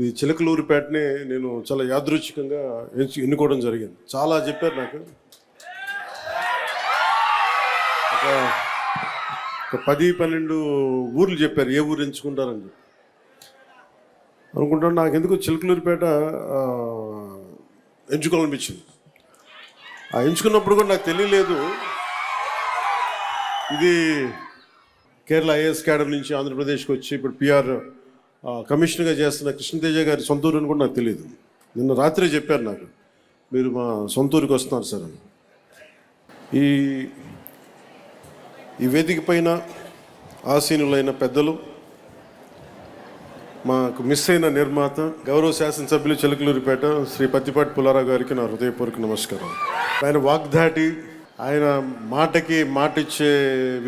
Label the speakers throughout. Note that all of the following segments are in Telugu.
Speaker 1: ఇది చిలకలూరిపేటనే నేను చాలా యాదృచ్ఛికంగా ఎంచు ఎన్నుకోవడం జరిగింది చాలా చెప్పారు నాకు ఒక పది పన్నెండు ఊర్లు చెప్పారు ఏ ఊరు ఎంచుకుంటారని చెప్పి అనుకుంటాను నాకు ఎందుకు చిలకలూరిపేట ఎంచుకోవాలనిపించింది ఆ ఎంచుకున్నప్పుడు కూడా నాకు తెలియలేదు ఇది కేరళ ఐఏఎస్ అకాడమీ నుంచి ఆంధ్రప్రదేశ్కి వచ్చి ఇప్పుడు పిఆర్ కమిషనర్గా చేస్తున్న కృష్ణతేజ గారి సొంతూరు అని కూడా నాకు తెలియదు నిన్న రాత్రే చెప్పారు నాకు మీరు మా సొంతూరుకి వస్తున్నారు సార్ అని ఈ ఈ వేదిక పైన ఆసీనులైన పెద్దలు మాకు మిస్ అయిన నిర్మాత గౌరవ శాసనసభ్యులు చిలకలూరిపేట శ్రీ పత్తిపాటి పుల్లారావు గారికి నా హృదయపూర్వక నమస్కారం ఆయన వాగ్దాటి ఆయన మాటకి మాటిచ్చే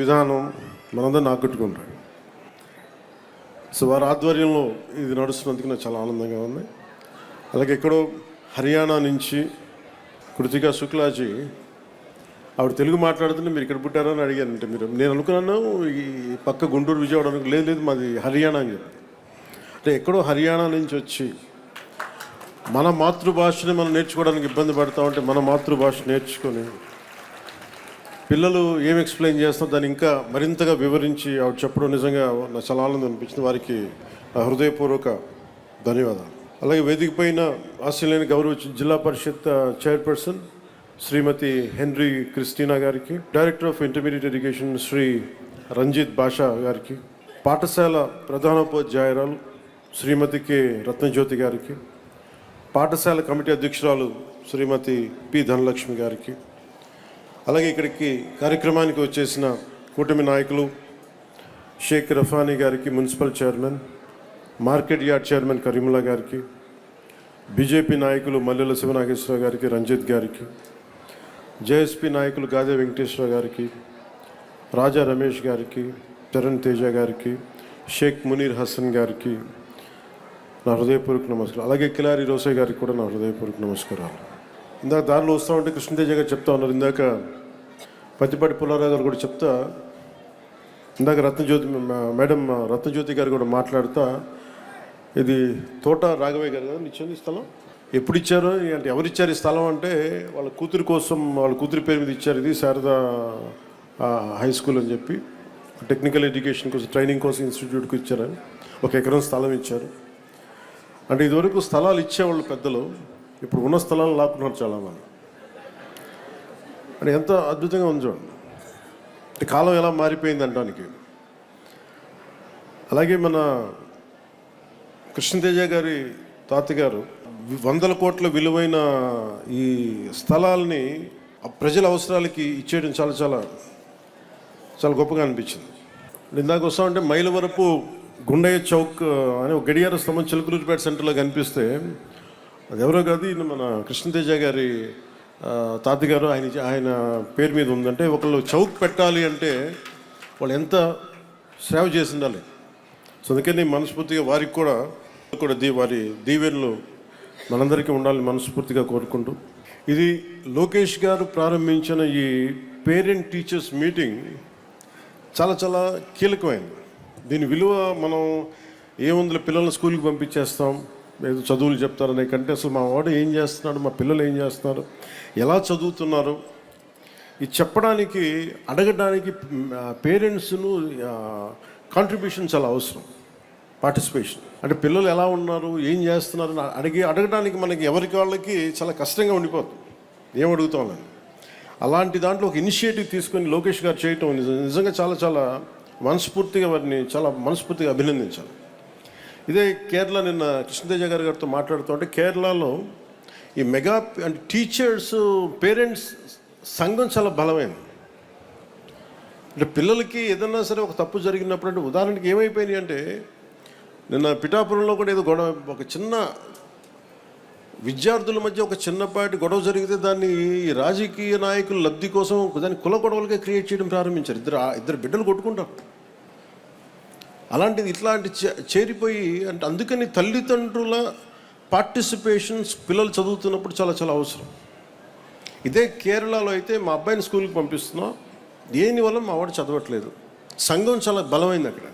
Speaker 1: విధానం మనందరం ఆకట్టుకుంటాడు సో వారి ఆధ్వర్యంలో ఇది నడుస్తున్నందుకు నాకు చాలా ఆనందంగా ఉంది అలాగే ఎక్కడో హర్యానా నుంచి కృతికా శుక్లాజీ ఆవిడ తెలుగు మాట్లాడుతుంటే మీరు ఇక్కడ పుట్టారని అని అంటే మీరు నేను అనుకున్నాను ఈ పక్క గుంటూరు విజయవాడ అనుకు లేదు లేదు మాది హర్యానా అని చెప్పి అంటే ఎక్కడో హర్యానా నుంచి వచ్చి మన మాతృభాషని మనం నేర్చుకోవడానికి ఇబ్బంది పడతామంటే ఉంటే మన మాతృభాష నేర్చుకొని పిల్లలు ఏం ఎక్స్ప్లెయిన్ చేస్తున్నారు దాన్ని ఇంకా మరింతగా వివరించి ఆవిడ చెప్పడం నిజంగా నా చాలా ఆనందం అనిపించింది వారికి నా హృదయపూర్వక ధన్యవాదాలు అలాగే వేదిక పైన ఆస్ట్రేలియాని గౌరవ zilla parishad chairperson Shrimati Henry Christina గారికి director of intermediate education Shri Ranjith Basha గారికి పాఠశాల ప్రధానోపాధ్యాయురాలు శ్రీమతి కె రత్నజ్యోతి గారికి పాఠశాల కమిటీ అధ్యక్షురాలు శ్రీమతి పి ధనలక్ష్మి గారికి అలాగే ఇక్కడికి కార్యక్రమానికి వచ్చేసిన కూటమి నాయకులు షేక్ రఫానీ గారికి municipal chairman market yard chairman Karimulla గారికి బీజేపీ నాయకులు మల్లెల శివనాగేశ్వరరావు గారికి రంజిత్ గారికి జేఎస్పీ నాయకులు గాదే వెంకటేశ్వర గారికి రాజా రమేష్ గారికి చరణ్ తేజ గారికి షేక్ మునీర్ హసన్ గారికి నా హృదయపూర్వక నమస్కారం అలాగే కిలారి రోసే గారికి కూడా నా హృదయపూర్వక నమస్కారాలు ఇందాక దారిలో వస్తూ ఉంటే కృష్ణతేజ గారు చెప్తా ఉన్నారు ఇందాక పత్తిపాటి పుల్లారావు గారు కూడా చెప్తా ఇందాక రత్నజ్యోతి మేడం రత్నజ్యోతి గారు కూడా మాట్లాడుతా ఇది తోట రాఘవయ్య గారు కదా ఇచ్చింది స్థలం ఎప్పుడు ఇచ్చారు అంటే ఎవరు ఇచ్చారు ఈ స్థలం అంటే వాళ్ళ కూతురు కోసం వాళ్ళ కూతురు పేరు మీద ఇచ్చారు ఇది శారదా హై స్కూల్ అని చెప్పి టెక్నికల్ ఎడ్యుకేషన్ కోసం ట్రైనింగ్ కోసం ఇన్స్టిట్యూట్కి ఇచ్చారని ఒక ఎకరం స్థలం ఇచ్చారు అంటే ఇదివరకు స్థలాలు ఇచ్చేవాళ్ళు పెద్దలు ఇప్పుడు ఉన్న స్థలాలు లాక్కున్నారు చాలామంది అంటే ఎంతో అద్భుతంగా ఉంది చూడండి కాలం ఎలా మారిపోయింది అంటానికి అలాగే మన కృష్ణతేజ గారి తాతగారు వందల కోట్ల విలువైన ఈ స్థలాలని ప్రజల అవసరాలకి ఇచ్చేయడం చాలా చాలా చాలా గొప్పగా అనిపించింది ఇందాక వస్తా ఉంటే మైల వరపు గుండయ్య చౌక్ అనే ఒక గడియార స్తంభం చిలుకలూరుపేట సెంటర్లో కనిపిస్తే అది ఎవరో కాదు మన కృష్ణతేజ గారి తాతగారు గారు ఆయన ఆయన పేరు మీద ఉందంటే ఒకళ్ళు చౌక్ పెట్టాలి అంటే వాళ్ళు ఎంత సేవ చేసి ఉండాలి సో అందుకని మనస్ఫూర్తిగా వారికి కూడా కూడా దీ వారి దీవెనలు మనందరికీ ఉండాలని మనస్ఫూర్తిగా కోరుకుంటూ ఇది లోకేష్ గారు ప్రారంభించిన ఈ పేరెంట్ టీచర్స్ మీటింగ్ చాలా చాలా కీలకమైంది దీని విలువ మనం ఏముందిలో పిల్లల్ని స్కూల్కి పంపించేస్తాం ఏదో చదువులు చెప్తారనే కంటే అసలు మా వాడు ఏం చేస్తున్నాడు మా పిల్లలు ఏం చేస్తున్నారు ఎలా చదువుతున్నారు ఇది చెప్పడానికి అడగడానికి పేరెంట్స్ను కాంట్రిబ్యూషన్ చాలా అవసరం పార్టిసిపేషన్ అంటే పిల్లలు ఎలా ఉన్నారు ఏం చేస్తున్నారు అడిగి అడగడానికి మనకి ఎవరికి వాళ్ళకి చాలా కష్టంగా ఉండిపోతుంది ఏం అడుగుతామని అలాంటి దాంట్లో ఒక ఇనిషియేటివ్ తీసుకొని లోకేష్ గారు చేయటం నిజంగా చాలా చాలా మనస్ఫూర్తిగా వారిని చాలా మనస్ఫూర్తిగా అభినందించాలి ఇదే కేరళ నిన్న కృష్ణదేజ గారి గారితో మాట్లాడుతూ ఉంటే కేరళలో ఈ మెగా అంటే టీచర్స్ పేరెంట్స్ సంఘం చాలా బలమైంది అంటే పిల్లలకి ఏదన్నా సరే ఒక తప్పు జరిగినప్పుడు అంటే ఉదాహరణకి ఏమైపోయినాయి అంటే నిన్న పిఠాపురంలో కూడా ఏదో గొడవ ఒక చిన్న విద్యార్థుల మధ్య ఒక చిన్నపాటి గొడవ జరిగితే దాన్ని ఈ రాజకీయ నాయకుల లబ్ధి కోసం దాన్ని కుల గొడవలుగా క్రియేట్ చేయడం ప్రారంభించారు ఇద్దరు ఇద్దరు బిడ్డలు కొట్టుకుంటారు అలాంటిది ఇట్లాంటి చేరిపోయి అంటే అందుకని తల్లిదండ్రుల పార్టిసిపేషన్స్ పిల్లలు చదువుతున్నప్పుడు చాలా చాలా అవసరం ఇదే కేరళలో అయితే మా అబ్బాయిని స్కూల్కి పంపిస్తున్నాం దేనివల్ల మా వాడు చదవట్లేదు సంఘం చాలా బలమైంది అక్కడ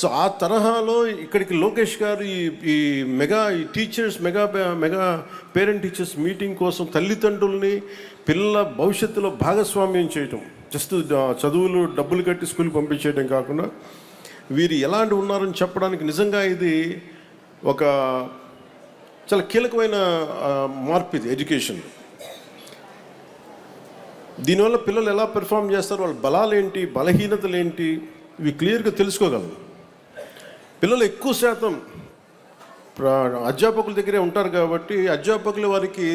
Speaker 1: సో ఆ తరహాలో ఇక్కడికి లోకేష్ గారు ఈ ఈ మెగా ఈ teachers mega mega parent teachers meeting కోసం తల్లిదండ్రుల్ని పిల్లల భవిష్యత్తులో భాగస్వామ్యం చేయటం జస్ట్ చదువులు డబ్బులు కట్టి స్కూల్ పంపించేయడం కాకుండా వీరు ఎలాంటి ఉన్నారని చెప్పడానికి నిజంగా ఇది ఒక చాలా కీలకమైన మార్పు ఇది ఎడ్యుకేషన్ దీనివల్ల పిల్లలు ఎలా పెర్ఫామ్ చేస్తారు వాళ్ళ బలాలేంటి బలహీనతలు ఏంటి ఇవి క్లియర్గా తెలుసుకోగలం పిల్లలు ఎక్కువ శాతం అధ్యాపకుల దగ్గరే ఉంటారు కాబట్టి అధ్యాపకులు వారికి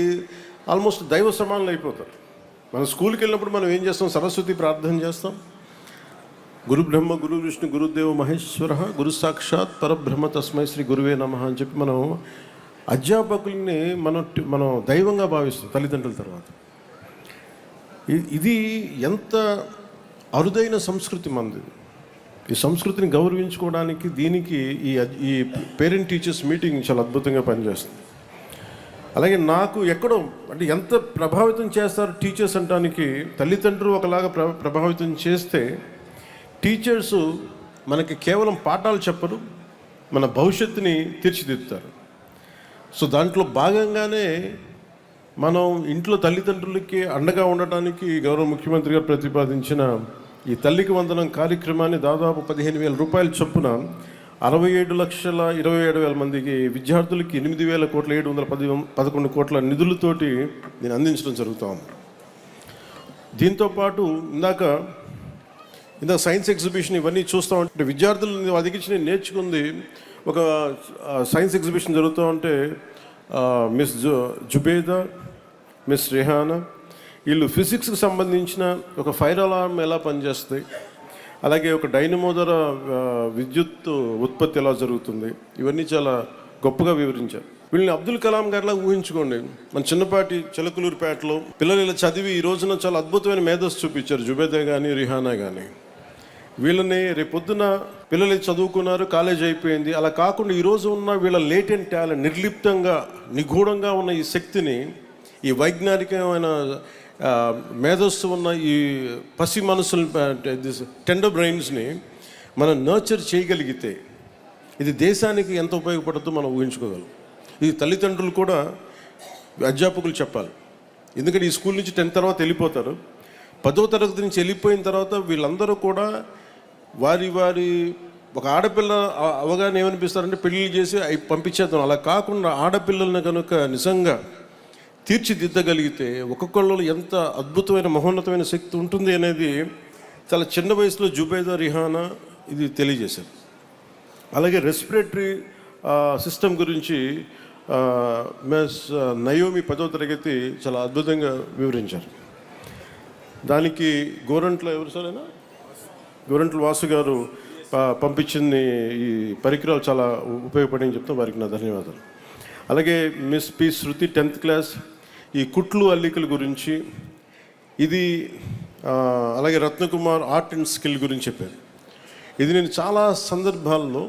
Speaker 1: ఆల్మోస్ట్ దైవ సమానులు అయిపోతారు మనం స్కూల్కి వెళ్ళినప్పుడు మనం ఏం చేస్తాం సరస్వతి ప్రార్థన చేస్తాం గురు బ్రహ్మ గురు విష్ణు గురుదేవ మహేశ్వర గురు సాక్షాత్ పరబ్రహ్మ తస్మై శ్రీ గురువే నమ అని చెప్పి మనం అధ్యాపకుల్ని మనం మనం దైవంగా భావిస్తాం తల్లిదండ్రుల తర్వాత ఇది ఎంత అరుదైన సంస్కృతి మంది ఈ సంస్కృతిని గౌరవించుకోవడానికి దీనికి ఈ ఈ పేరెంట్ టీచర్స్ మీటింగ్ చాలా అద్భుతంగా పనిచేస్తుంది అలాగే నాకు ఎక్కడో అంటే ఎంత ప్రభావితం చేస్తారు టీచర్స్ అంటానికి తల్లిదండ్రులు ఒకలాగా ప్ర ప్రభావితం చేస్తే టీచర్సు మనకి కేవలం పాఠాలు చెప్పరు మన భవిష్యత్తుని తీర్చిదిద్దుతారు సో దాంట్లో భాగంగానే మనం ఇంట్లో తల్లిదండ్రులకి అండగా ఉండటానికి గౌరవ ముఖ్యమంత్రి గారు ప్రతిపాదించిన ఈ తల్లికి వందనం కార్యక్రమాన్ని దాదాపు పదిహేను వేల రూపాయల చొప్పున అరవై ఏడు లక్షల ఇరవై ఏడు వేల మందికి విద్యార్థులకి ఎనిమిది వేల కోట్ల ఏడు వందల పది పదకొండు కోట్ల నిధులతోటి నేను అందించడం జరుగుతాం దీంతోపాటు ఇందాక ఇందాక సైన్స్ ఎగ్జిబిషన్ ఇవన్నీ చూస్తూ ఉంటే విద్యార్థులు అదిగించి నేను నేర్చుకుంది ఒక సైన్స్ ఎగ్జిబిషన్ జరుగుతూ ఉంటే మిస్ జు జుబేదా మిస్ రిహానా వీళ్ళు ఫిజిక్స్కి సంబంధించిన ఒక ఫైర్ అలారం ఎలా పనిచేస్తుంది అలాగే ఒక డైనమోదర విద్యుత్ ఉత్పత్తి ఎలా జరుగుతుంది ఇవన్నీ చాలా గొప్పగా వివరించారు వీళ్ళని అబ్దుల్ కలాం గారిలా ఊహించుకోండి మన చిన్నపాటి చిలకలూరుపేటలో పిల్లలు ఇలా చదివి ఈ రోజున చాలా అద్భుతమైన మేధస్సు చూపించారు జుబేదే కానీ రిహానా కానీ వీళ్ళని రేపొద్దున పిల్లలు చదువుకున్నారు కాలేజ్ అయిపోయింది అలా కాకుండా ఈరోజు ఉన్న వీళ్ళ లేటెంట్ టాలెంట్ నిర్లిప్తంగా నిగూఢంగా ఉన్న ఈ శక్తిని ఈ వైజ్ఞానికమైన మేధస్సు ఉన్న ఈ పసి మనసులు టెండర్ బ్రెయిన్స్ని మనం నర్చర్ చేయగలిగితే ఇది దేశానికి ఎంత ఉపయోగపడుతుందో మనం ఊహించుకోగలం ఇది తల్లిదండ్రులు కూడా అధ్యాపకులు చెప్పాలి ఎందుకంటే ఈ స్కూల్ నుంచి టెన్త్ తర్వాత వెళ్ళిపోతారు పదో తరగతి నుంచి వెళ్ళిపోయిన తర్వాత వీళ్ళందరూ కూడా వారి వారి ఒక ఆడపిల్ల అవగాహన ఏమనిపిస్తారంటే పెళ్ళిళ్ళు చేసి అవి పంపించేద్దాం అలా కాకుండా ఆడపిల్లల్ని కనుక నిజంగా తీర్చిదిద్దగలిగితే ఒక్కొక్కళ్ళు ఎంత అద్భుతమైన మహోన్నతమైన శక్తి ఉంటుంది అనేది చాలా చిన్న వయసులో జుబేదా రిహానా ఇది తెలియజేశారు అలాగే రెస్పిరేటరీ సిస్టమ్ గురించి మెస్ నయోమి పదో తరగతి చాలా అద్భుతంగా వివరించారు దానికి గోరంట్లో ఎవరు సరేనా గోరంట్ల వాసు గారు పంపించిన ఈ పరికరాలు చాలా ఉపయోగపడని చెప్తాం వారికి నా ధన్యవాదాలు అలాగే miss P Shruti tenth class ఈ కుట్లు అల్లికల గురించి ఇది అలాగే రత్నకుమార్ ఆర్ట్ అండ్ స్కిల్ గురించి చెప్పారు ఇది నేను చాలా సందర్భాల్లో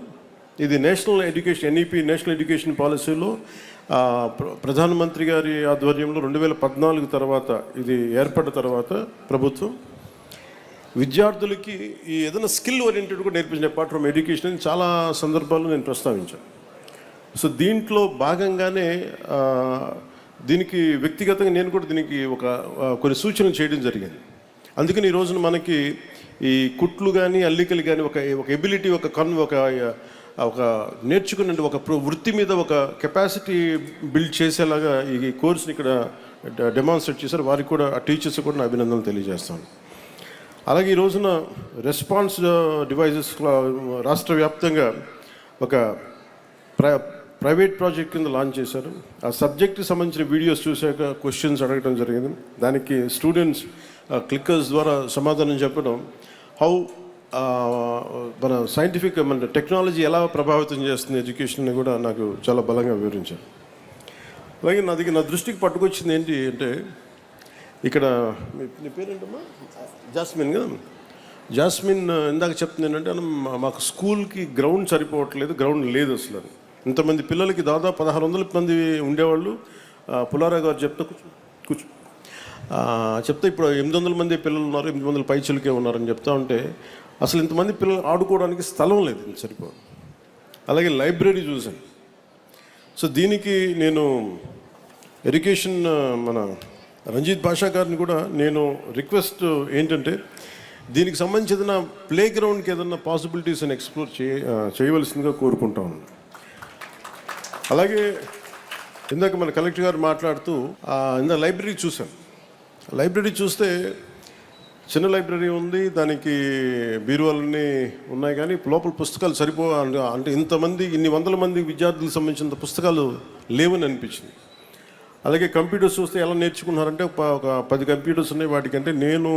Speaker 1: ఇది national education NEP national education పాలసీలో ప్రధానమంత్రి గారి ఆధ్వర్యంలో రెండు వేల పద్నాలుగు తర్వాత ఇది ఏర్పడిన తర్వాత ప్రభుత్వం విద్యార్థులకి ఈ ఏదైనా స్కిల్ ఓరియంటెడ్ కూడా నేర్పించిన అపార్ట్ ఫ్రమ్ ఎడ్యుకేషన్ చాలా సందర్భాల్లో నేను ప్రస్తావించాను సో దీంట్లో భాగంగానే దీనికి వ్యక్తిగతంగా నేను కూడా దీనికి ఒక కొన్ని సూచనలు చేయడం జరిగింది అందుకని ఈ రోజున మనకి ఈ కుట్లు కానీ అల్లికలు కానీ ఒక ఒక ఎబిలిటీ ఒక కన్ ఒక ఒక నేర్చుకునే ఒక వృత్తి మీద ఒక కెపాసిటీ బిల్డ్ చేసేలాగా ఈ కోర్స్ని ఇక్కడ డెమాన్స్ట్రేట్ చేశారు వారికి కూడా ఆ టీచర్స్ కూడా నా అభినందనలు తెలియజేస్తాను అలాగే ఈ రోజున రెస్పాన్స్ డివైజెస్ రాష్ట్ర వ్యాప్తంగా ఒక ప్ర ప్రైవేట్ ప్రాజెక్ట్ కింద లాంచ్ చేశారు ఆ సబ్జెక్ట్కి సంబంధించిన వీడియోస్ చూశాక క్వశ్చన్స్ అడగడం జరిగింది దానికి స్టూడెంట్స్ క్లిక్కర్స్ ద్వారా సమాధానం చెప్పడం హౌ మన సైంటిఫిక్ మన టెక్నాలజీ ఎలా ప్రభావితం చేస్తుంది ఎడ్యుకేషన్ కూడా నాకు చాలా బలంగా వివరించారు అలాగే నా దగ్గర నా దృష్టికి పట్టుకొచ్చింది ఏంటి అంటే ఇక్కడ మీ పేరేంటమ్మా జాస్మిన్ కదా జాస్మిన్ ఇందాక చెప్తుంది ఏంటంటే మాకు స్కూల్కి గ్రౌండ్ సరిపోవట్లేదు గ్రౌండ్ లేదు అసలు ఇంతమంది పిల్లలకి దాదాపు పదహారు వందల మంది ఉండేవాళ్ళు పులారా గారు చెప్తే కూర్చో కూర్చో చెప్తే ఇప్పుడు ఎనిమిది వందల మంది పిల్లలు ఉన్నారు ఎనిమిది వందల పైచులకే ఉన్నారని చెప్తా ఉంటే అసలు ఇంతమంది పిల్లలు ఆడుకోవడానికి స్థలం లేదు సరిపో అలాగే లైబ్రరీ చూసాను సో దీనికి నేను ఎడ్యుకేషన్ మన రంజిత్ భాషా గారిని కూడా నేను రిక్వెస్ట్ ఏంటంటే దీనికి సంబంధించి ఏదైనా ప్లే గ్రౌండ్కి ఏదైనా పాసిబిలిటీస్ అని ఎక్స్ప్లోర్ చేయ చేయవలసిందిగా కోరుకుంటాను అలాగే ఇందాక మన కలెక్టర్ గారు మాట్లాడుతూ ఇందా లైబ్రరీ చూశాను లైబ్రరీ చూస్తే చిన్న లైబ్రరీ ఉంది దానికి బీరువాలన్నీ ఉన్నాయి కానీ లోపల పుస్తకాలు సరిపో అంటే ఇంతమంది ఇన్ని వందల మంది విద్యార్థులకు సంబంధించిన పుస్తకాలు లేవని అనిపించింది అలాగే కంప్యూటర్స్ చూస్తే ఎలా నేర్చుకున్నారంటే ఒక పది కంప్యూటర్స్ ఉన్నాయి వాటికంటే నేను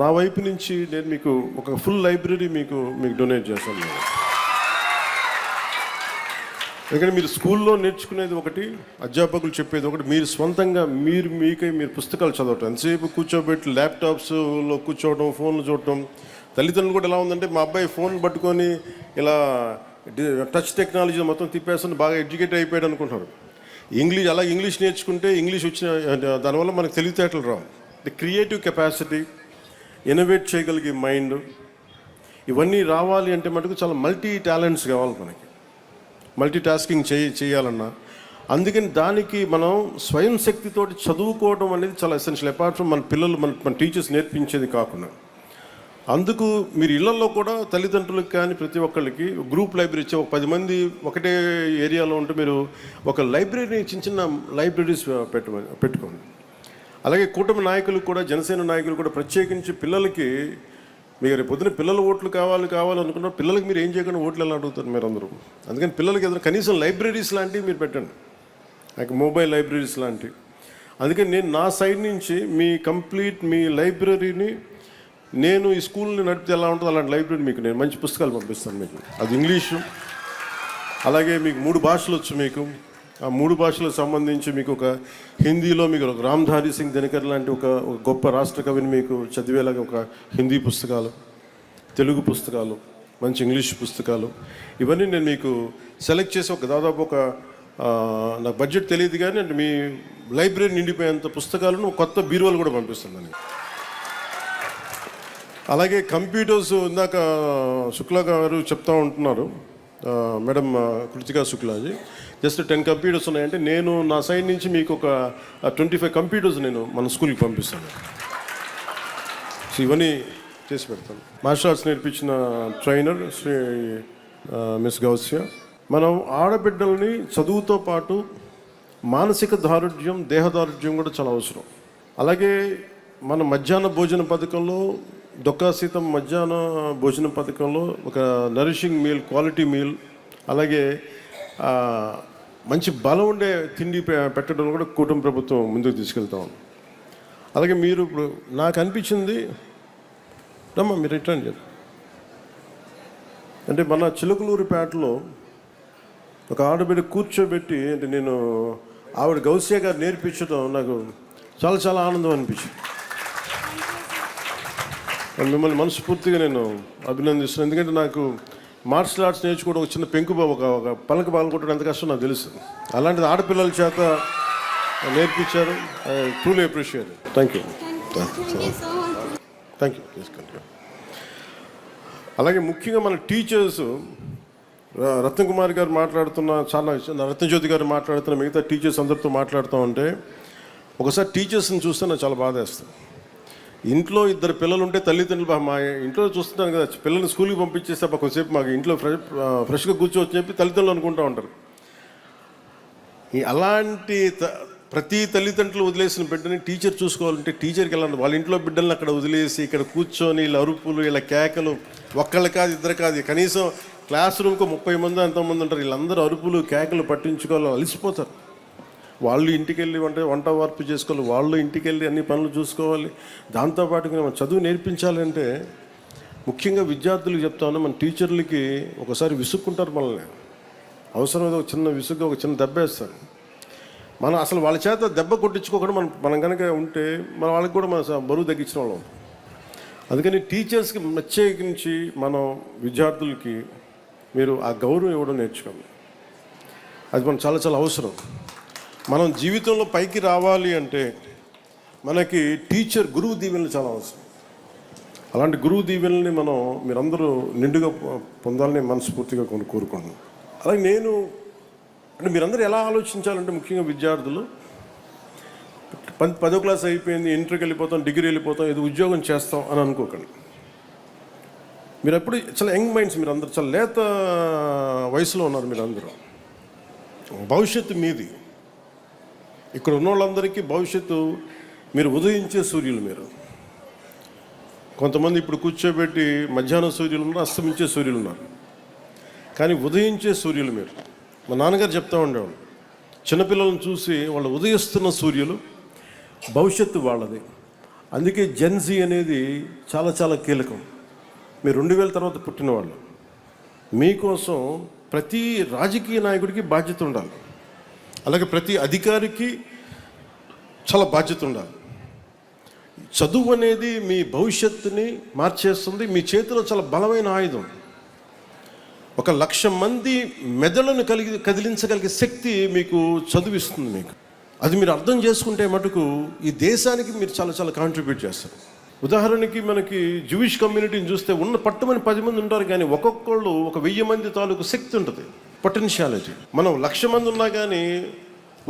Speaker 1: నా వైపు నుంచి నేను మీకు ఒక ఫుల్ లైబ్రరీ మీకు మీకు డొనేట్ చేస్తాను నేను ఎందుకంటే మీరు స్కూల్లో నేర్చుకునేది ఒకటి అధ్యాపకులు చెప్పేది ఒకటి మీరు స్వంతంగా మీరు మీకై మీరు పుస్తకాలు చదవటం ఎంతసేపు కూర్చోబెట్టి ల్యాప్టాప్స్లో కూర్చోవడం ఫోన్లు చూడటం తల్లిదండ్రులు కూడా ఎలా ఉందంటే మా అబ్బాయి ఫోన్ పట్టుకొని ఇలా టచ్ టెక్నాలజీ మొత్తం తిప్పేస్తుంది బాగా ఎడ్యుకేట్ అయిపోయాడు అనుకుంటున్నారు ఇంగ్లీష్ అలా ఇంగ్లీష్ నేర్చుకుంటే ఇంగ్లీష్ వచ్చిన దానివల్ల మనకు తెలివితేటలు రావు ది క్రియేటివ్ కెపాసిటీ ఇన్నోవేట్ చేయగలిగే మైండ్ ఇవన్నీ రావాలి అంటే మటుకు చాలా మల్టీ టాలెంట్స్ కావాలి మనకి మల్టీ టాస్కింగ్ చేయ చేయాలన్నా అందుకని దానికి మనం స్వయం శక్తితోటి చదువుకోవడం అనేది చాలా ఎసెన్షియల్ అపార్ట్ ఫ్రమ్ మన పిల్లలు మన మన టీచర్స్ నేర్పించేది కాకుండా అందుకు మీరు ఇళ్లలో కూడా తల్లిదండ్రులకు కానీ ప్రతి ఒక్కళ్ళకి గ్రూప్ లైబ్రరీ ఇచ్చే ఒక పది మంది ఒకటే ఏరియాలో ఉంటే మీరు ఒక లైబ్రరీని చిన్న చిన్న లైబ్రరీస్ పెట్టమని పెట్టుకోండి అలాగే కూటమి నాయకులు కూడా జనసేన నాయకులు కూడా ప్రత్యేకించి పిల్లలకి మీరు పొద్దున పిల్లల ఓట్లు కావాలి కావాలనుకున్న పిల్లలకి మీరు ఏం చేయకుండా ఓట్లు ఎలా అడుగుతారు మీరు అందరూ అందుకని పిల్లలకి ఏదైనా కనీసం లైబ్రరీస్ లాంటివి మీరు పెట్టండి నాకు మొబైల్ లైబ్రరీస్ లాంటివి అందుకని నేను నా సైడ్ నుంచి మీ కంప్లీట్ మీ లైబ్రరీని నేను ఈ స్కూల్ని నడిపితే ఎలా ఉంటుందో అలాంటి లైబ్రరీ మీకు నేను మంచి పుస్తకాలు పంపిస్తాను మీకు అది ఇంగ్లీషు అలాగే మీకు మూడు భాషలు వచ్చు మీకు ఆ మూడు భాషలకు సంబంధించి మీకు ఒక హిందీలో మీకు ఒక రామ్ధారి సింగ్ దినకర్ లాంటి ఒక గొప్ప రాష్ట్ర కవిని మీకు చదివేలాగా ఒక హిందీ పుస్తకాలు తెలుగు పుస్తకాలు మంచి ఇంగ్లీష్ పుస్తకాలు ఇవన్నీ నేను మీకు సెలెక్ట్ చేసి ఒక దాదాపు ఒక నాకు బడ్జెట్ తెలియదు కానీ అంటే మీ లైబ్రరీ నిండిపోయేంత పుస్తకాలను కొత్త బీరువాలు కూడా పంపిస్తున్నాను అలాగే కంప్యూటర్స్ ఇందాక శుక్లా గారు చెప్తా ఉంటున్నారు madam Kritika Shukla ji just ten computers ఉన్నాయంటే నేను నా సైడ్ నుంచి మీకు ఒక ట్వంటీ ఫైవ్ కంప్యూటర్స్ నేను మన స్కూల్కి పంపిస్తాను ఇవన్నీ చేసి పెడతాను మార్షల్ ఆర్ట్స్ నేర్పించిన ట్రైనర్ శ్రీ మిస్ గౌస్య మనం ఆడబిడ్డల్ని చదువుతో పాటు మానసిక దారుఢ్యం దేహదారుఢ్యం కూడా చాలా అవసరం అలాగే మన మధ్యాహ్న భోజన పథకంలో డొక్కా సీతం మధ్యాహ్న భోజన పథకంలో ఒక నరిషింగ్ మీల్ క్వాలిటీ మీల్ అలాగే మంచి బలం ఉండే తిండి పెట్టడం కూడా కుటుంబ ప్రభుత్వం ముందుకు తీసుకెళ్తాం అలాగే మీరు ఇప్పుడు నాకు అనిపించింది రమ్మా మీరు రిటర్న్ చేయండి అంటే మన చిలుకలూరిపేటలో ఒక ఆడబిడ్డ కూర్చోబెట్టి అంటే నేను ఆవిడ గౌస్య గారు నేర్పించడం నాకు చాలా చాలా ఆనందం అనిపించింది మిమ్మల్ని మనస్ఫూర్తిగా నేను అభినందిస్తున్నాను ఎందుకంటే నాకు మార్షల్ ఆర్ట్స్ నేర్చుకోవడం ఒక చిన్న పెంకుబాబు ఒక పలక కొట్టడం ఎంత కష్టం నాకు తెలుసు అలాంటిది ఆడపిల్లల చేత నేర్పించారు I truly appreciate thank you thank you తీసుకుంటా అలాగే ముఖ్యంగా మన టీచర్స్ రత్న కుమార్ గారు మాట్లాడుతున్న చాలా రత్నజ్యోతి గారు మాట్లాడుతున్న మిగతా టీచర్స్ అందరితో మాట్లాడుతూ ఉంటే ఒకసారి టీచర్స్ని చూస్తే నాకు చాలా బాధ వేస్తుంది ఇంట్లో ఇద్దరు పిల్లలు ఉంటే తల్లిదండ్రులు మా ఇంట్లో చూస్తున్నాను కదా పిల్లల్ని స్కూల్కి పంపించేస్తే కొంతసేపు మాకు ఇంట్లో ఫ్రెష్ ఫ్రెష్గా కూర్చోవచ్చు చెప్పి తల్లిదండ్రులు అనుకుంటూ ఉంటారు అలాంటి ప్రతి తల్లిదండ్రులు వదిలేసిన బిడ్డని టీచర్ చూసుకోవాలంటే టీచర్కి వెళ్ళాలి వాళ్ళ ఇంట్లో బిడ్డల్ని అక్కడ వదిలేసి ఇక్కడ కూర్చొని ఇలా అరుపులు ఇలా కేకలు ఒక్కళ్ళు కాదు ఇద్దరు కాదు కనీసం క్లాస్ రూమ్కి ముప్పై మంది ఎంతమంది ఉంటారు వీళ్ళందరూ అరుపులు కేకలు పట్టించుకోవాలి అలసిపోతారు వాళ్ళు ఇంటికి వెళ్ళి వంట వంట వార్పు చేసుకోవాలి వాళ్ళు ఇంటికి వెళ్ళి అన్ని పనులు చూసుకోవాలి దాంతోపాటు మనం చదువు నేర్పించాలంటే ముఖ్యంగా విద్యార్థులకు చెప్తాను మన టీచర్లకి ఒకసారి విసుక్కుంటారు మనల్ని అవసరం ఒక చిన్న విసుగ్గా ఒక చిన్న దెబ్బ వేస్తారు మనం అసలు వాళ్ళ చేత దెబ్బ కొట్టించుకోకుండా మనం మనం కనుక ఉంటే మన వాళ్ళకి కూడా మన బరువు తగ్గించిన వాళ్ళం అందుకని టీచర్స్కి ప్రత్యేకించి మనం విద్యార్థులకి మీరు ఆ గౌరవం ఇవ్వడం నేర్చుకోండి అది మనం చాలా చాలా అవసరం మనం జీవితంలో పైకి రావాలి అంటే మనకి టీచర్ గురువు దీవెనలు చాలా అవసరం అలాంటి గురువు దీవెనల్ని మనం మీరందరూ నిండుగా పొందాలని మనస్ఫూర్తిగా కొన్ని కోరుకున్నాను అలాగే నేను అంటే మీరందరూ ఎలా ఆలోచించాలంటే ముఖ్యంగా విద్యార్థులు పది పదో క్లాస్ అయిపోయింది ఇంటర్కి వెళ్ళిపోతాం డిగ్రీ వెళ్ళిపోతాం ఇది ఉద్యోగం చేస్తాం అని అనుకోకండి మీరు ఎప్పుడు చాలా యంగ్ మైండ్స్ మీరు అందరు చాలా లేత వయసులో ఉన్నారు మీరు అందరూ భవిష్యత్తు మీది ఇక్కడ ఉన్న వాళ్ళందరికీ భవిష్యత్తు మీరు ఉదయించే సూర్యులు మీరు కొంతమంది ఇప్పుడు కూర్చోబెట్టి మధ్యాహ్నం సూర్యులు ఉన్నారు అస్తమించే సూర్యులు ఉన్నారు కానీ ఉదయించే సూర్యులు మీరు మా నాన్నగారు చెప్తా ఉండేవాళ్ళు చిన్నపిల్లలను చూసి వాళ్ళు ఉదయిస్తున్న సూర్యులు భవిష్యత్తు వాళ్ళది అందుకే జెన్జీ అనేది చాలా చాలా కీలకం మీరు రెండు వేల తర్వాత పుట్టిన వాళ్ళు మీకోసం ప్రతి రాజకీయ నాయకుడికి బాధ్యత ఉండాలి అలాగే ప్రతి అధికారికి చాలా బాధ్యత ఉండాలి చదువు అనేది మీ భవిష్యత్తుని మార్చేస్తుంది మీ చేతిలో చాలా బలమైన ఆయుధం ఒక లక్ష మంది మెదడును కలిగి కదిలించగలిగే శక్తి మీకు చదువిస్తుంది మీకు అది మీరు అర్థం చేసుకుంటే మటుకు ఈ దేశానికి మీరు చాలా చాలా కాంట్రిబ్యూట్ చేస్తారు ఉదాహరణకి మనకి జూయిష్ కమ్యూనిటీని చూస్తే ఉన్న పట్టుమని పది మంది ఉంటారు కానీ ఒక్కొక్కళ్ళు ఒక వెయ్యి మంది తాలూకు శక్తి ఉంటుంది పొటెన్షియాలజీ మనం లక్ష మంది ఉన్నా కానీ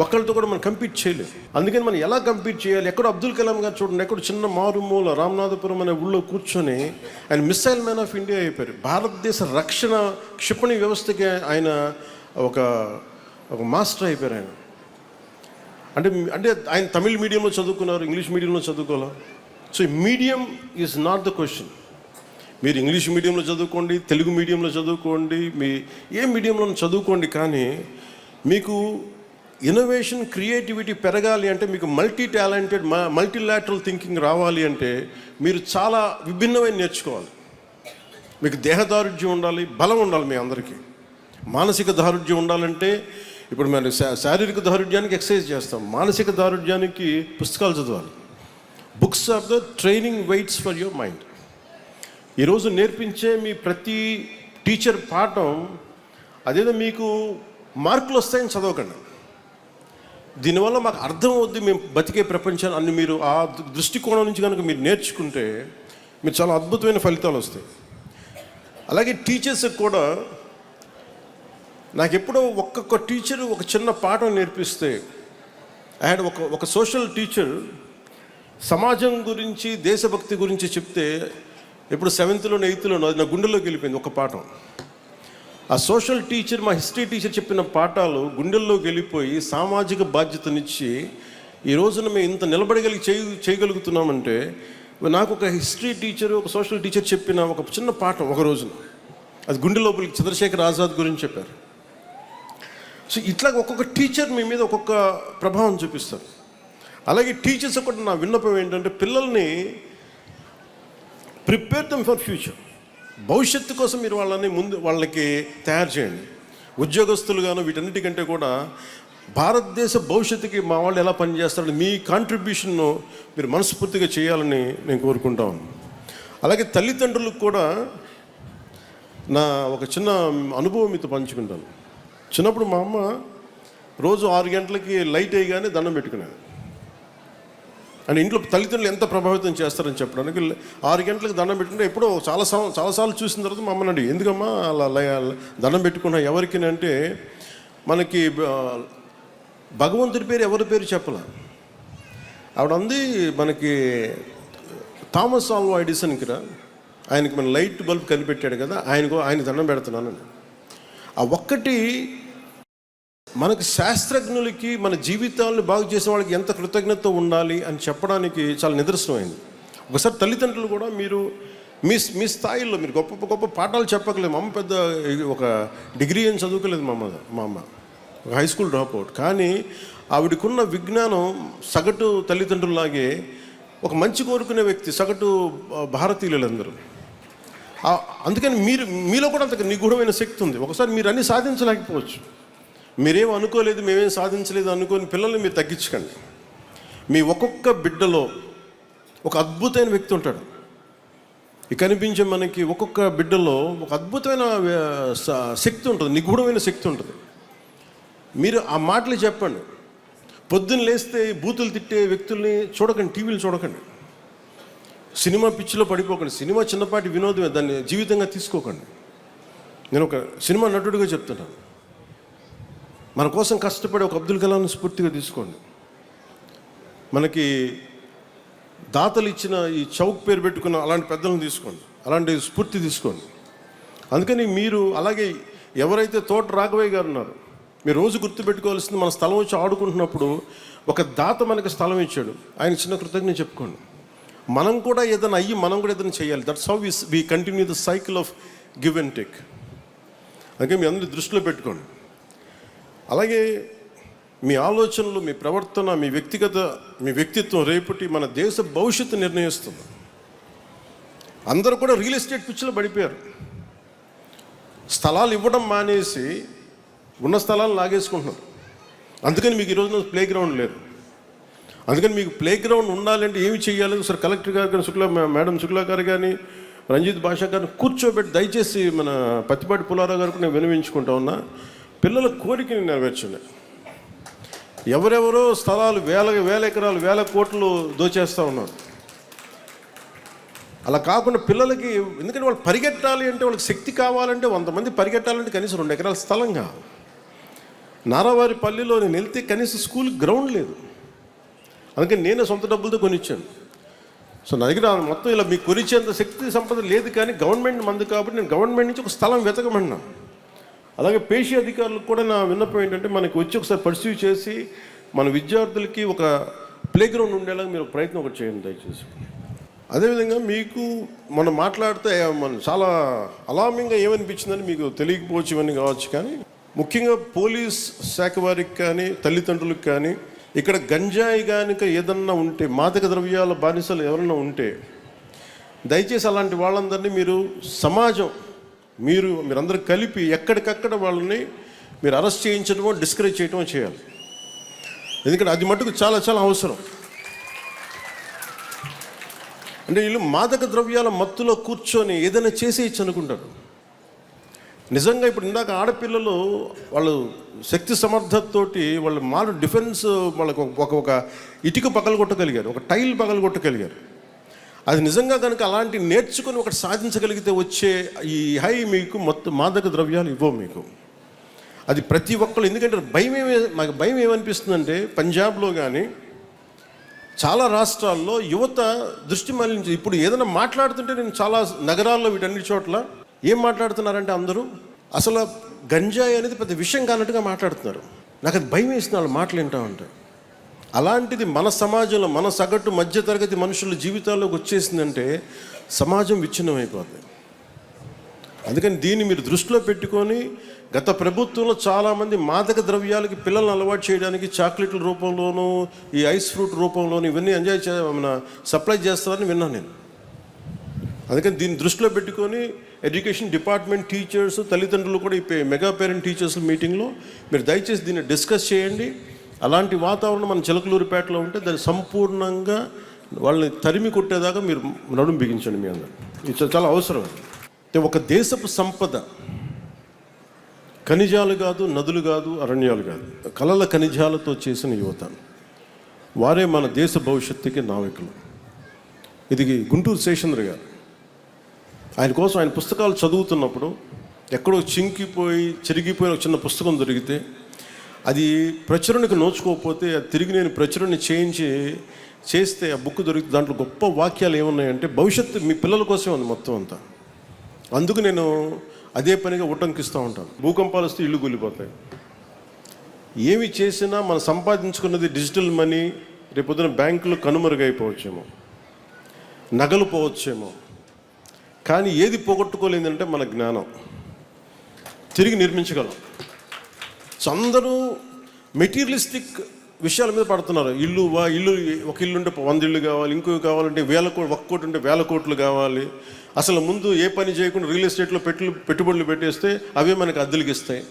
Speaker 1: ఒకళ్ళతో కూడా మనం కంపీట్ చేయలేదు అందుకని మనం ఎలా కంపీట్ చేయాలి ఎక్కడ అబ్దుల్ కలాం గారు చూడండి ఎక్కడ చిన్న మారుమూల రామనాథపురం అనే ఊళ్ళో కూర్చొని ఆయన మిస్సైల్ మ్యాన్ ఆఫ్ ఇండియా అయిపోయారు భారతదేశ రక్షణ క్షిపణి వ్యవస్థకి ఆయన ఒక ఒక మాస్టర్ అయిపోయారు ఆయన అంటే అంటే ఆయన తమిళ్ మీడియంలో చదువుకున్నారు ఇంగ్లీష్ మీడియంలో చదువుకోవాలి so medium is not the question మీరు ఇంగ్లీష్ మీడియంలో చదువుకోండి తెలుగు మీడియంలో చదువుకోండి మీ ఏ మీడియంలో చదువుకోండి కానీ మీకు ఇన్నోవేషన్ క్రియేటివిటీ పెరగాలి అంటే మీకు మల్టీ టాలెంటెడ్ మల్టీలాటరల్ థింకింగ్ రావాలి అంటే మీరు చాలా విభిన్నమైన నేర్చుకోవాలి మీకు దేహదారుఢ్యం ఉండాలి బలం ఉండాలి మీ అందరికీ మానసిక దారుఢ్యం ఉండాలంటే ఇప్పుడు మనం శారీరక దారుఢ్యానికి ఎక్సర్సైజ్ చేస్తాం మానసిక దారుఢ్యానికి పుస్తకాలు చదవాలి books of the training weights for your mind ఈరోజు నేర్పించే మీ ప్రతి టీచర్ పాఠం అదేదో మీకు మార్కులు వస్తాయని చదవకండి దీనివల్ల మాకు అర్థం అవుద్ది మేము బతికే ప్రపంచాన్ని అన్ని మీరు ఆ దృష్టికోణం నుంచి కనుక మీరు నేర్చుకుంటే మీరు చాలా అద్భుతమైన ఫలితాలు వస్తాయి అలాగే టీచర్స్ కూడా నాకు ఎప్పుడో ఒక్కొక్క టీచర్ ఒక చిన్న పాఠం నేర్పిస్తే ఐ హ్యాడ్ ఒక ఒక సోషల్ టీచర్ సమాజం గురించి దేశభక్తి గురించి చెప్తే ఇప్పుడు సెవెంత్లో ఎయిత్లో అది నా గుండెల్లోకి వెళ్ళిపోయింది ఒక పాఠం ఆ సోషల్ టీచర్ మా హిస్టరీ టీచర్ చెప్పిన పాఠాలు గుండెల్లోకి వెళ్ళిపోయి సామాజిక బాధ్యతనిచ్చి ఈ రోజున మేము ఇంత నిలబడగలిగి చేయ చేయగలుగుతున్నామంటే నాకు ఒక హిస్టరీ టీచర్ ఒక సోషల్ టీచర్ చెప్పిన ఒక చిన్న పాఠం ఒక రోజున అది గుండె లోపలికి చంద్రశేఖర్ ఆజాద్ గురించి చెప్పారు సో ఇట్లా ఒక్కొక్క టీచర్ మీ మీద ఒక్కొక్క ప్రభావం చూపిస్తారు అలాగే టీచర్స్ కూడా నా విన్నపం ఏంటంటే పిల్లల్ని ప్రిపేర్ దమ్ ఫర్ ఫ్యూచర్ భవిష్యత్తు కోసం మీరు వాళ్ళని ముందు వాళ్ళకి తయారు చేయండి ఉద్యోగస్తులుగాను వీటన్నిటికంటే కూడా భారతదేశ భవిష్యత్తుకి మా వాళ్ళు ఎలా పనిచేస్తారో మీ కాంట్రిబ్యూషన్ను మీరు మనస్ఫూర్తిగా చేయాలని నేను కోరుకుంటాను అలాగే తల్లిదండ్రులకు కూడా నా ఒక చిన్న అనుభవం మీతో పంచుకుంటాను చిన్నప్పుడు మా అమ్మ రోజు ఆరు గంటలకి లైట్ అయ్యగానే దండం పెట్టుకునేది అని ఇంట్లో తల్లిదండ్రులు ఎంత ప్రభావితం చేస్తారని చెప్పడానికి ఆరు గంటలకు దండం పెట్టుకుంటే ఎప్పుడో చాలా చాలాసార్లు చూసిన తర్వాత మా అమ్మని ఎందుకమ్మా అలా దండం పెట్టుకున్నా ఎవరికి అంటే మనకి భగవంతుడి పేరు ఎవరి పేరు చెప్పలే ఆవిడ అంది మనకి థామస్ ఆల్వో ఎడిసన్ రా ఆయనకి మన లైట్ బల్బ్ కనిపెట్టాడు కదా ఆయనకు ఆయన దండం పెడుతున్నాను ఆ ఒక్కటి మనకు శాస్త్రజ్ఞులకి మన జీవితాలను బాగు చేసిన వాళ్ళకి ఎంత కృతజ్ఞత ఉండాలి అని చెప్పడానికి చాలా నిదర్శనమైంది ఒకసారి తల్లిదండ్రులు కూడా మీరు మీ మీ స్థాయిలో మీరు గొప్ప గొప్ప పాఠాలు చెప్పకలేదు మా అమ్మ పెద్ద ఒక డిగ్రీ ఏం చదువుకోలేదు మా అమ్మ మా అమ్మ ఒక హై స్కూల్ డ్రాప్ అవుట్ కానీ ఆవిడకున్న విజ్ఞానం సగటు తల్లిదండ్రులలాగే ఒక మంచి కోరుకునే వ్యక్తి సగటు భారతీయులందరూ అందుకని మీరు మీలో కూడా అంత నిగూఢమైన శక్తి ఉంది ఒకసారి మీరు అన్నీ సాధించలేకపోవచ్చు మీరేం అనుకోలేదు మేమేం సాధించలేదు అనుకోని పిల్లల్ని మీరు తగ్గించకండి మీ ఒక్కొక్క బిడ్డలో ఒక అద్భుతమైన వ్యక్తి ఉంటాడు ఇక కనిపించే మనకి ఒక్కొక్క బిడ్డలో ఒక అద్భుతమైన శక్తి ఉంటుంది నిగూఢమైన శక్తి ఉంటుంది మీరు ఆ మాటలు చెప్పండి పొద్దున్న లేస్తే బూతులు తిట్టే వ్యక్తుల్ని చూడకండి టీవీలు చూడకండి సినిమా పిచ్చిలో పడిపోకండి సినిమా చిన్నపాటి వినోదమే దాన్ని జీవితంగా తీసుకోకండి నేను ఒక సినిమా నటుడిగా చెప్తున్నాను మన కోసం కష్టపడే ఒక అబ్దుల్ కలాం స్ఫూర్తిగా తీసుకోండి మనకి దాతలు ఇచ్చిన ఈ చౌక్ పేరు పెట్టుకున్న అలాంటి పెద్దలను తీసుకోండి అలాంటి స్ఫూర్తి తీసుకోండి అందుకని మీరు అలాగే ఎవరైతే తోట రాఘవయ్య గారు ఉన్నారు మీరు రోజు గుర్తుపెట్టుకోవాల్సింది మన స్థలం వచ్చి ఆడుకుంటున్నప్పుడు ఒక దాత మనకి స్థలం ఇచ్చాడు ఆయన చిన్న కృతజ్ఞత చెప్పుకోండి మనం కూడా ఏదైనా అయ్యి మనం కూడా ఏదైనా చేయాలి that's how we continue the cycle of give and take అందుకే మీ అందరి దృష్టిలో పెట్టుకోండి అలాగే మీ ఆలోచనలు మీ ప్రవర్తన మీ వ్యక్తిగత మీ వ్యక్తిత్వం రేపటి మన దేశ భవిష్యత్తు నిర్ణయిస్తుంది అందరూ కూడా రియల్ ఎస్టేట్ పిచ్చిలో పడిపోయారు స్థలాలు ఇవ్వడం మానేసి ఉన్న స్థలాలు లాగేసుకుంటున్నారు అందుకని మీకు ఈరోజు ప్లే గ్రౌండ్ లేదు అందుకని మీకు ప్లే గ్రౌండ్ ఉండాలంటే ఏమి చేయాలి సార్ కలెక్టర్ గారు కానీ శుక్లా మేడం శుక్లా గారు కానీ రంజిత్ భాషా గారిని కూర్చోబెట్టి దయచేసి మన పత్తిపాటి పులారావు గారికి నేను వినవించుకుంటా ఉన్నా పిల్లల కోరికని నెరవేర్చండి ఎవరెవరో స్థలాలు వేల వేల ఎకరాలు వేల కోట్లు దోచేస్తూ ఉన్నారు అలా కాకుండా పిల్లలకి ఎందుకంటే వాళ్ళు పరిగెట్టాలి అంటే వాళ్ళకి శక్తి కావాలంటే వంద మంది పరిగెట్టాలంటే కనీసం రెండు ఎకరాల స్థలంగా నారావారి పల్లిలో నేను వెళ్తే కనీసం స్కూల్ గ్రౌండ్ లేదు అందుకని నేనే సొంత డబ్బులతో కొనిచ్చాను సో నా దగ్గర మొత్తం ఇలా మీకు కొనిచ్చేంత శక్తి సంపద లేదు కానీ గవర్నమెంట్ మందు కాబట్టి నేను గవర్నమెంట్ నుంచి ఒక స్థలం వెతకమన్నాను అలాగే పేషీ అధికారులకు కూడా నా విన్నపం ఏంటంటే మనకి వచ్చి ఒకసారి పర్సీవ్ చేసి మన విద్యార్థులకి ఒక ప్లే గ్రౌండ్ ఉండేలాగా మీరు ప్రయత్నం ఒకటి చేయండి దయచేసి అదేవిధంగా మీకు మనం మాట్లాడితే మనం చాలా అలామింగ్గా ఏమనిపించిందని మీకు తెలియకపోవచ్చు ఇవన్నీ కావచ్చు కానీ ముఖ్యంగా పోలీస్ శాఖ వారికి కానీ తల్లిదండ్రులకు కానీ ఇక్కడ గంజాయి కనుక ఏదన్నా ఉంటే మాదక ద్రవ్యాల బానిసలు ఎవరన్నా ఉంటే దయచేసి అలాంటి వాళ్ళందరినీ మీరు సమాజం మీరు మీరందరూ కలిపి ఎక్కడికక్కడ వాళ్ళని మీరు అరెస్ట్ చేయించడం డిస్కరేజ్ చేయడమో చేయాలి ఎందుకంటే అది మటుకు చాలా చాలా అవసరం అంటే వీళ్ళు మాదక ద్రవ్యాల మత్తులో కూర్చొని ఏదైనా చేసేయచ్చు అనుకుంటారు నిజంగా ఇప్పుడు ఇందాక ఆడపిల్లలు వాళ్ళు శక్తి సమర్థతతోటి వాళ్ళు మాలు డిఫెన్స్ వాళ్ళకు ఒక ఒక ఇటుక పగలగొట్టగలిగారు ఒక టైల్ పగలగొట్టగలిగారు అది నిజంగా కనుక అలాంటి నేర్చుకుని ఒకటి సాధించగలిగితే వచ్చే ఈ హై మీకు మొత్తం మాదక ద్రవ్యాలు ఇవ్వవు మీకు అది ప్రతి ఒక్కరు ఎందుకంటే భయం ఏమే మాకు భయం ఏమనిపిస్తుందంటే పంజాబ్లో కానీ చాలా రాష్ట్రాల్లో యువత దృష్టి మళ్ళించి ఇప్పుడు ఏదైనా మాట్లాడుతుంటే నేను చాలా నగరాల్లో వీటన్ని చోట్ల ఏం మాట్లాడుతున్నారంటే అందరూ అసలు గంజాయి అనేది పెద్ద విషయం కానట్టుగా మాట్లాడుతున్నారు నాకు అది భయం వేసిన వాళ్ళు మాటలు వింటా ఉంటాయి అలాంటిది మన సమాజంలో మన సగటు మధ్యతరగతి మనుషుల జీవితాల్లోకి వచ్చేసిందంటే సమాజం విచ్ఛిన్నం అందుకని దీన్ని మీరు దృష్టిలో పెట్టుకొని గత ప్రభుత్వంలో చాలామంది మాదక ద్రవ్యాలకి పిల్లల్ని అలవాటు చేయడానికి చాక్లెట్ల రూపంలోనూ ఈ ఐస్ ఫ్రూట్ రూపంలోనూ ఇవన్నీ ఎంజాయ్ చే సప్లై చేస్తారని విన్నాను నేను అందుకని దీన్ని దృష్టిలో పెట్టుకొని ఎడ్యుకేషన్ డిపార్ట్మెంట్ టీచర్స్ తల్లిదండ్రులు కూడా ఇప్పే మెగా పేరెంట్ టీచర్స్ మీటింగ్లో మీరు దయచేసి దీన్ని డిస్కస్ చేయండి అలాంటి వాతావరణం మన చిలకలూరిపేటలో ఉంటే దాన్ని సంపూర్ణంగా వాళ్ళని తరిమి కొట్టేదాకా మీరు నడుము బిగించండి మీ అందరు ఇది చాలా అవసరం అంటే ఒక దేశపు సంపద ఖనిజాలు కాదు నదులు కాదు అరణ్యాలు కాదు కలల ఖనిజాలతో చేసిన యువత వారే మన దేశ భవిష్యత్తుకి నావికులు ఇది గుంటూరు శేషంద్ర గారు ఆయన కోసం ఆయన పుస్తకాలు చదువుతున్నప్పుడు ఎక్కడో చింకిపోయి చెరిగిపోయిన చిన్న పుస్తకం దొరికితే అది ప్రచురణకు నోచుకోకపోతే తిరిగి నేను ప్రచురణ చేయించి చేస్తే ఆ బుక్ దొరికి దాంట్లో గొప్ప వాక్యాలు ఏమున్నాయంటే భవిష్యత్తు మీ పిల్లల కోసమే ఉంది మొత్తం అంతా అందుకు నేను అదే పనిగా ఉటంకిస్తూ ఉంటాను భూకంపాలు వస్తే ఇల్లు కూలిపోతాయి ఏమి చేసినా మనం సంపాదించుకున్నది డిజిటల్ మనీ రేపొద్దున బ్యాంకులు కనుమరుగైపోవచ్చేమో నగలు పోవచ్చేమో కానీ ఏది పోగొట్టుకోలేదంటే మన జ్ఞానం తిరిగి నిర్మించగలం సో అందరూ మెటీరియలిస్టిక్ విషయాల మీద పడుతున్నారు ఇల్లు వా ఇల్లు ఒక ఇల్లు ఉంటే వంద ఇల్లు కావాలి ఇంకో కావాలంటే వేల కోట్లు ఒక్క కోటి ఉంటే వేల కోట్లు కావాలి అసలు ముందు ఏ పని చేయకుండా రియల్ ఎస్టేట్లో పెట్టు పెట్టుబడులు పెట్టేస్తే అవే మనకు అద్దెలకి ఇస్తాయి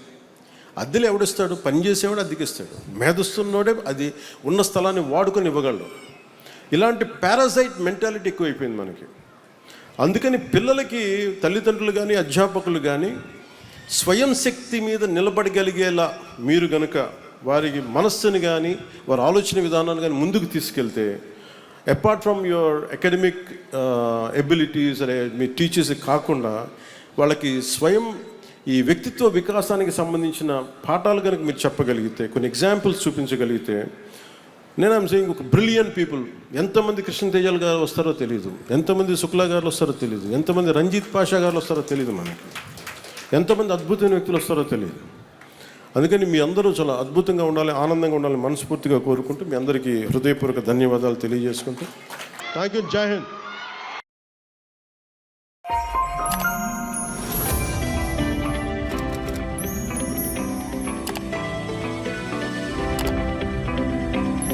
Speaker 1: అద్దెలు ఎవడిస్తాడు పని చేసేవాడు అద్దెకిస్తాడు మేధస్తున్నోడే అది ఉన్న స్థలాన్ని వాడుకొని ఇవ్వగలడు ఇలాంటి పారాసైట్ మెంటాలిటీ ఎక్కువైపోయింది మనకి అందుకని పిల్లలకి తల్లిదండ్రులు కానీ అధ్యాపకులు కానీ స్వయం శక్తి మీద నిలబడగలిగేలా మీరు గనుక వారికి మనస్సుని కానీ వారి ఆలోచన విధానాన్ని కానీ ముందుకు తీసుకెళ్తే apart from your academic abilities అనే మీ టీచర్స్ కాకుండా వాళ్ళకి స్వయం ఈ వ్యక్తిత్వ వికాసానికి సంబంధించిన పాఠాలు కనుక మీరు చెప్పగలిగితే కొన్ని ఎగ్జాంపుల్స్ చూపించగలిగితే నేను ఆమె సేయింగ్ ఒక బ్రిలియన్ పీపుల్ ఎంతమంది కృష్ణతేజాల గారు వస్తారో తెలియదు ఎంతమంది శుక్లా గారు వస్తారో తెలియదు ఎంతమంది రంజిత్ పాషా గారు వస్తారో తెలియదు మనకి ఎంతమంది అద్భుతమైన వ్యక్తులు వస్తారో తెలియదు అందుకని మీ అందరూ చాలా అద్భుతంగా ఉండాలి ఆనందంగా ఉండాలి మనస్ఫూర్తిగా కోరుకుంటూ మీ అందరికీ హృదయపూర్వక ధన్యవాదాలు తెలియజేసుకుంటూ థ్యాంక్ యూ జాహింద్